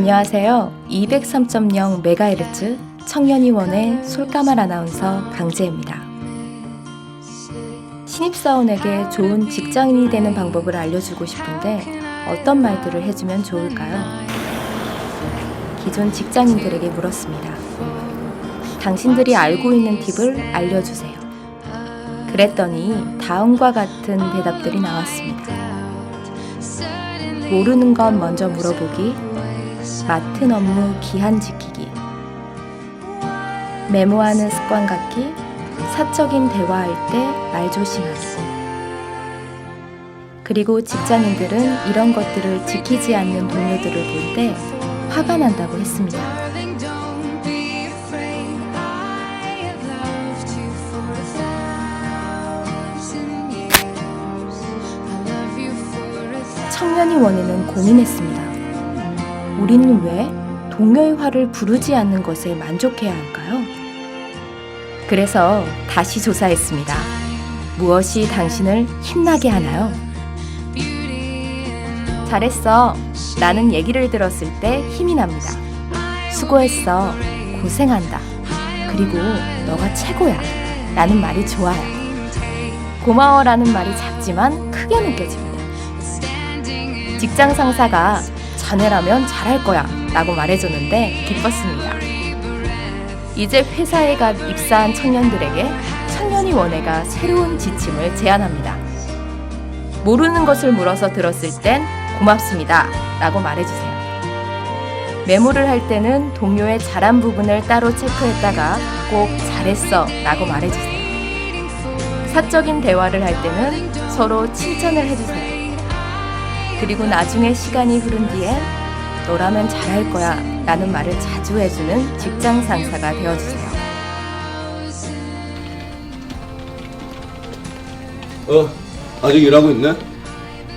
안녕하세요. 203.0MHz 청년이원의 솔까말 아나운서 강재입니다. 신입사원에게 좋은 직장인이 되는 방법을 알려주고 싶은데 어떤 말들을 해주면 좋을까요? 기존 직장인들에게 물었습니다. 당신들이 알고 있는 팁을 알려주세요. 그랬더니 다음과 같은 대답들이 나왔습니다. 모르는 건 먼저 물어보기, 맡은 업무 기한 지키기, 메모하는 습관 갖기, 사적인 대화할 때 말 조심하기. 그리고 직장인들은 이런 것들을 지키지 않는 동료들을 볼 때 화가 난다고 했습니다. 청년이 원에는 고민했습니다. 우리는 왜 동료의 화를 부르지 않는 것에 만족해야 할까요? 그래서 다시 조사했습니다. 무엇이 당신을 힘나게 하나요? 잘했어. 나는 얘기를 들었을 때 힘이 납니다. 수고했어. 고생한다. 그리고 너가 최고야. 라는 말이 좋아요. 고마워 라는 말이 작지만 크게 느껴집니다. 직장 상사가 자네라면 잘할 거야 라고 말해줬는데 기뻤습니다. 이제 회사에 갓 입사한 청년들에게 청년이 원회가 새로운 지침을 제안합니다. 모르는 것을 물어서 들었을 땐 고맙습니다 라고 말해주세요. 메모를 할 때는 동료의 잘한 부분을 따로 체크했다가 꼭 잘했어 라고 말해주세요. 사적인 대화를 할 때는 서로 칭찬을 해주세요. 그리고 나중에 시간이 흐른 뒤엔 너라면 잘할 거야 라는 말을 자주 해주는 직장 상사가 되어주세요. 어, 아직 일하고 있네?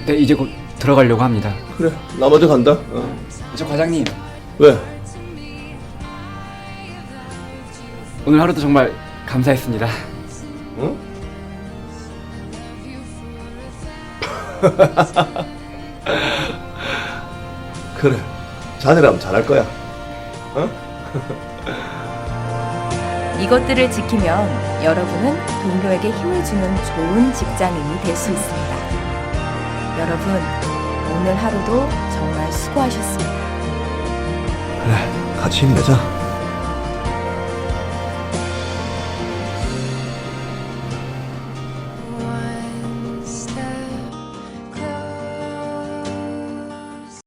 네, 이제 곧 들어가려고 합니다. 그래, 나 먼저 간다. 어. 저 과장님, 왜? 오늘 하루도 정말 감사했습니다. 어? 그래, 자네라면 잘할 거야. 어? 이것들을 지키면 여러분은 동료에게 힘을 주는 좋은 직장인이 될 수 있습니다. 여러분, 오늘 하루도 정말 수고하셨습니다. 그래, 같이 힘내자.